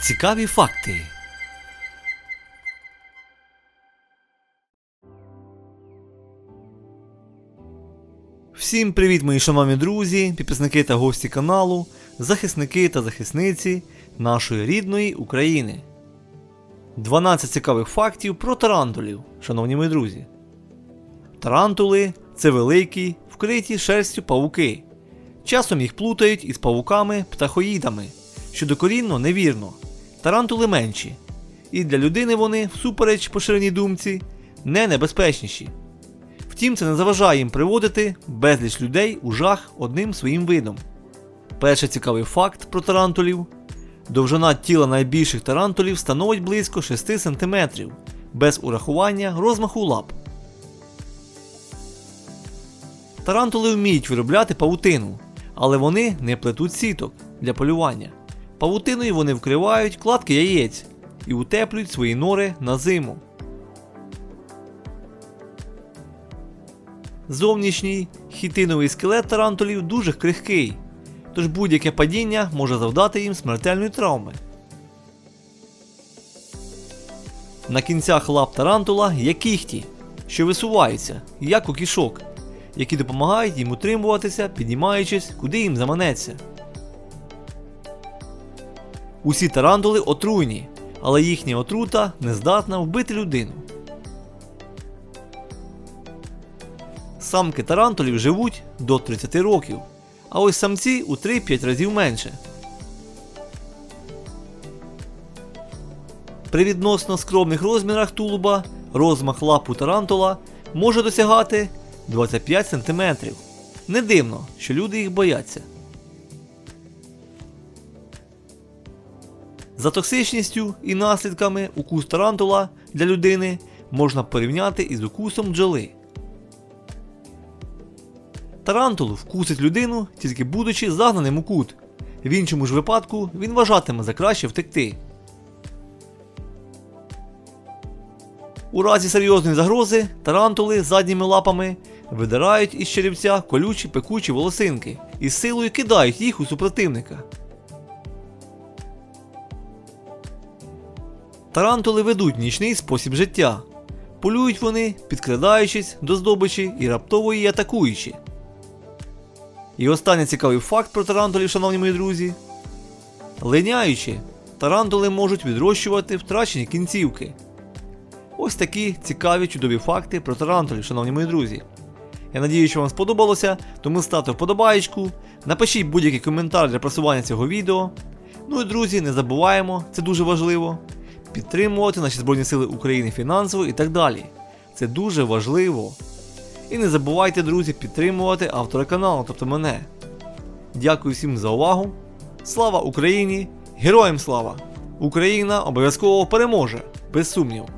Цікаві факти. Всім привіт, мої шановні друзі, підписники та гості каналу, захисники та захисниці нашої рідної України. 12 цікавих фактів про тарантулів, шановні мої друзі. Тарантули це великі, вкриті шерстю павуки. Часом їх плутають із павуками птахоїдами, що докорінно невірно. Тарантули менші. І для людини вони, всупереч поширеній думці, не небезпечніші. Втім, це не заважає їм приводити безліч людей у жах одним своїм видом. Перший цікавий факт про тарантулів. Довжина тіла найбільших тарантулів становить близько 6 см, без урахування розмаху лап. Тарантули вміють виробляти павутину, але вони не плетуть сіток для полювання. Павутиною вони вкривають кладки яєць і утеплюють свої нори на зиму. Зовнішній хітиновий скелет тарантулів дуже крихкий, тож будь-яке падіння може завдати їм смертельної травми. На кінцях лап тарантула є кіхті, що висуваються, як у кішок, які допомагають їм утримуватися, піднімаючись, куди їм заманеться. Усі тарантули отруйні, але їхня отрута не здатна вбити людину. Самки тарантулів живуть до 30 років, а ось самці у 3-5 разів менше. При відносно скромних розмірах тулуба розмах лапу тарантула може досягати 25 см. Не дивно, що люди їх бояться. За токсичністю і наслідками укус тарантула для людини можна порівняти із укусом бджоли. Тарантул вкусить людину, тільки будучи загнаним у кут. В іншому ж випадку він вважатиме за краще втекти. У разі серйозної загрози тарантули задніми лапами видирають із черевця колючі пекучі волосинки і з силою кидають їх у супротивника. Тарантули ведуть нічний спосіб життя. Полюють вони, підкрадаючись до здобичі і раптово її атакуючи. І останній цікавий факт про тарантулів, шановні мої друзі. Линяючи, тарантули можуть відрощувати втрачені кінцівки. Ось такі цікаві чудові факти про тарантулів, шановні мої друзі. Я надію, що вам сподобалося, тому ставте вподобаєчку, напишіть будь-який коментар для просування цього відео. Ну і друзі, не забуваємо, це дуже важливо, підтримувати наші Збройні Сили України фінансово і так далі. Це дуже важливо. І не забувайте, друзі, підтримувати автора каналу, тобто мене. Дякую всім за увагу. Слава Україні! Героям слава! Україна обов'язково переможе, без сумніву.